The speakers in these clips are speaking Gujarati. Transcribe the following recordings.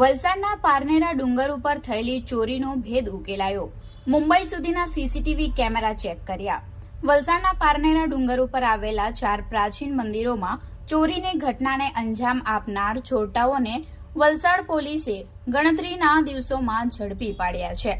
વલસાડના પારનેરા ડુંગર ઉપર થયેલી ચોરીનો ભેદ ઉકેલાયો. મુંબઈ સુધીના સીસીટીવી કેમેરા ચેક કર્યા. વલસાડના પારનેરા ડુંગર ઉપર આવેલા ચાર પ્રાચીન મંદિરોમાં ચોરીની ઘટનાને અંજામ આપનાર ચોરટાઓને વલસાડ પોલીસે ગણતરીના દિવસોમાં ઝડપી પાડ્યા છે.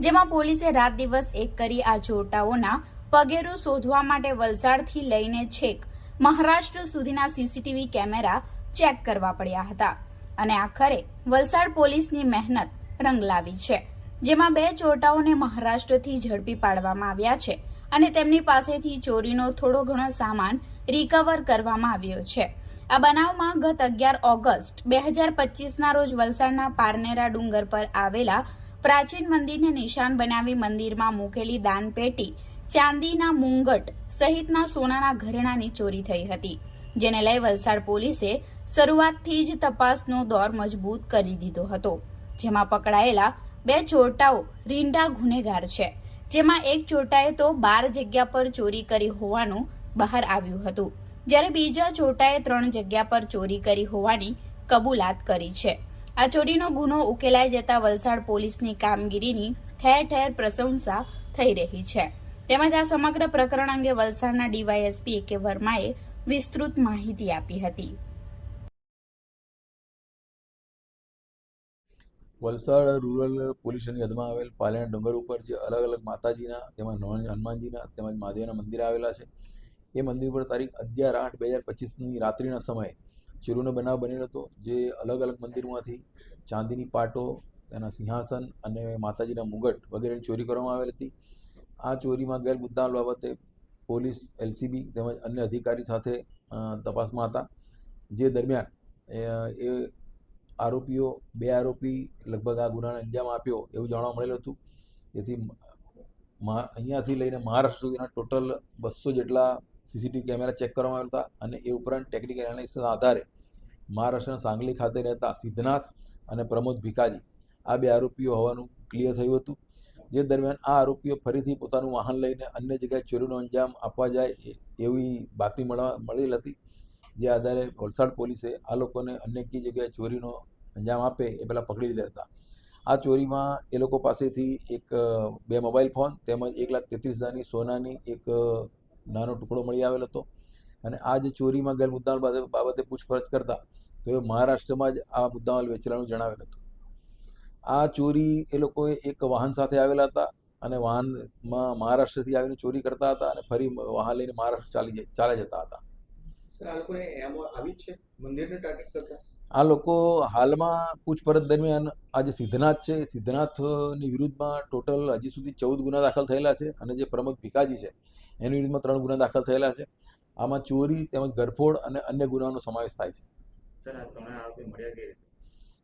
જેમાં પોલીસે રાત દિવસ એક કરી આ ચોરટાઓના પગેરું શોધવા માટે વલસાડથી લઈને છેક મહારાષ્ટ્ર સુધીના સીસીટીવી કેમેરા ચેક કરવા પડ્યા હતા. અને આખરે વલસાડ પોલીસની મહેનત રંગ લાવી છે, જેમાં બે ચોરટાઓને મહારાષ્ટ્રથી ઝડપી પાડવામાં આવ્યા છે અને તેમની પાસેથી ચોરીનો થોડો ઘણો સામાન રિકવર કરવામાં આવ્યો છે. આ બનાવમાં ગત અગિયાર ઓગસ્ટ બે હજાર પચીસના રોજ વલસાડના પારનેરા ડુંગર પર આવેલા પ્રાચીન મંદિરને નિશાન બનાવી મંદિરમાં મૂકેલી દાનપેટી ચાંદીના મુંગટ સહિતના સોનાના ઘરેણાની ચોરી થઈ હતી. જેને લઈ વલસાડ પોલીસે શરૂઆતથી જ તપાસનો દોર મજબૂત કરી દીધો હતો, જેમાં પકડાયેલા બે ચોરટાઓ રીંડા ગુનેગાર છે, જેમાં એક ચોરટાએ તો બાર જગ્યા પર ચોરી કરી હોવાનું બહાર આવ્યું હતું, જ્યારે બીજા ચોરટાએ ત્રણ જગ્યા પર ચોરી કરી હોવાની કબૂલાત કરી છે. આ ચોરીનો ગુનો ઉકેલાઈ જતા વલસાડ પોલીસની કામગીરીની ઠેર ઠેર પ્રશંસા થઈ રહી છે. તેમજ આ સમગ્ર પ્રકરણ અંગે વલસાડના ડીવાયએસપી કે વર્માએ વિસ્તૃત માહિતી આપી હતી. વલસાડ રૂરલ પોલીસ યદમાં આવેલ પાલિયાના ડુંગર ઉપર જે અલગ અલગ માતાજીના, તેમજ હનુમાન- હનુમાનજીના, તેમજ મહાદેવના મંદિર આવેલા છે. એ મંદિર પર તારીખ અગિયાર આઠ બે હજાર પચીસની રાત્રિના સમયે ચોરીનો બનાવ બનેલો હતો, જે અલગ અલગ મંદિરમાંથી ચાંદીની પાટો, તેના સિંહાસન અને માતાજીના મુગટ વગેરેની ચોરી કરવામાં આવેલ હતી. આ ચોરીમાં મુદ્દામાલ બાબતે પોલીસ, એલસીબી તેમજ અન્ય અધિકારી સાથે તપાસમાં હતા. જે દરમિયાન, એ આરોપીઓ, બે આરોપી લગભગ આ ગુનાને અંજામ આપ્યો એવું જાણવા મળેલું હતું. જેથી અહીંયાથી લઈને મહારાષ્ટ્ર સુધીના ટોટલ બસો જેટલા સીસીટીવી કેમેરા ચેક કરવામાં આવ્યા હતા અને એ ઉપરાંત ટેકનિકલ એનાલિસિસના આધારે મહારાષ્ટ્રના સાંગલી ખાતે રહેતા સિદ્ધનાથ અને પ્રમોદ ભીકાજી આ બે આરોપીઓ હોવાનું ક્લિયર થયું હતું. જે દરમિયાન આ આરોપીઓ ફરીથી પોતાનું વાહન લઈને અન્ય જગ્યાએ ચોરીનો અંજામ આપવા જાય એવી બાતમી મળવા મળેલ હતી. જે આધારે વલસાડ પોલીસે આ લોકોને અન્ય કઈ જગ્યાએ ચોરીનો અંજામ આપે એ પહેલાં પકડી લીધા હતા. આ ચોરીમાં એ લોકો પાસેથી એક બે મોબાઈલ ફોન તેમજ એક લાખ તેત્રીસ હજારની સોનાની એક નાનો ટુકડો મળી આવેલ હતો. અને આ જે ચોરીમાં ગયેલ મુદ્દામાલ બાબતે- બાબતે પૂછપરછ કરતા તો એ મહારાષ્ટ્રમાં જ આ મુદ્દામાલ વેચેલાનું જણાવેલ હતું. આ ચોરી એ લોકોએ એક વાહન સાથે આવેલા હતા અને વાહનમાં મહારાષ્ટ્રથી આવીને ચોરી કરતા હતા અને ફરી વાહન લઈને મહારાષ્ટ્ર ચાલી ચાલે જતા હતા. આ લોકોને એમાં આવી જ છે? મંદિરને ટાર્ગેટ કરતા? આ લોકો હાલમાં પૂછપરછ દરમિયાન આ જે સિદ્ધનાથ છે. સિદ્ધનાથની વિરુદ્ધમાં ટોટલ હજી સુધી ચૌદ ગુના દાખલ થયેલા છે અને જે પ્રમોદ ભીકાજી છે એની વિરુદ્ધમાં ત્રણ ગુના દાખલ થયેલા છે. આમાં ચોરી તેમજ ગરફોડ અને અન્ય ગુનાનો સમાવેશ થાય છે. સર આ ત્રણે આરોપી મળ્યા કે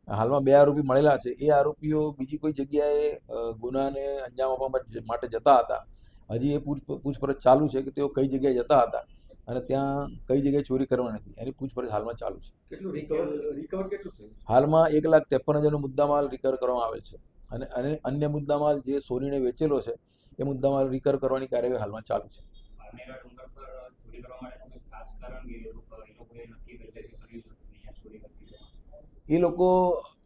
હાલમાં બે આરોપી મળેલા છે. એ આરોપીઓ બીજી કોઈ જગ્યાએ ગુનાને અંજામ આપવા માટે- જતા હતા. હજી એ પૂછ- પૂછપરછ ચાલુ છે કે તેઓ કઈ જગ્યાએ જતા હતા અને ત્યાં કઈ જગ્યાએ ચોરી કરવાની હતી. એની પૂછપરછ હાલમાં ચાલુ છે. કેટલું રિકવર રિકવર કેટલું થયું? હાલમાં એક લાખ ત્રેપન હજારનો મુદ્દામાલ રિકવર કરવામાં આવેલ છે. અને અને અન્ય મુદ્દામાલ જે સોનીને વેચેલો છે એ મુદ્દામાલ રિકવર કરવાની કાર્યવાહી હાલમાં ચાલુ છે. એ લોકો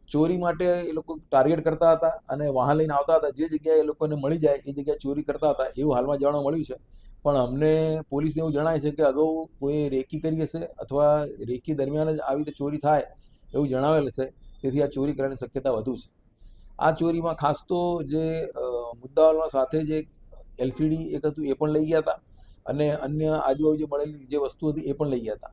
ચોરી માટે એ લોકો ટાર્ગેટ કરતા હતા અને વાહન લઈને આવતા હતા. જે જગ્યાએ એ લોકોને મળી જાય એ જગ્યાએ ચોરી કરતા હતા એવું હાલમાં જાણવા મળ્યું છે. પણ અમને પોલીસને એવું જણાય છે કે અગાઉ કોઈ રેકી કરી હશે અથવા રેકી દરમિયાન જ આવી રીતે ચોરી થાય એવું જણાવેલ છે. તેથી આ ચોરી કરવાની શક્યતા વધુ છે. આ ચોરીમાં ખાસ તો જે અ, મુદ્દાઓમાં સાથે જે એલસીડી એક હતું એ પણ લઈ ગયા હતા અને અન્ય આજુબાજુ મળેલી જે વસ્તુ હતી એ પણ લઈ ગયા હતા.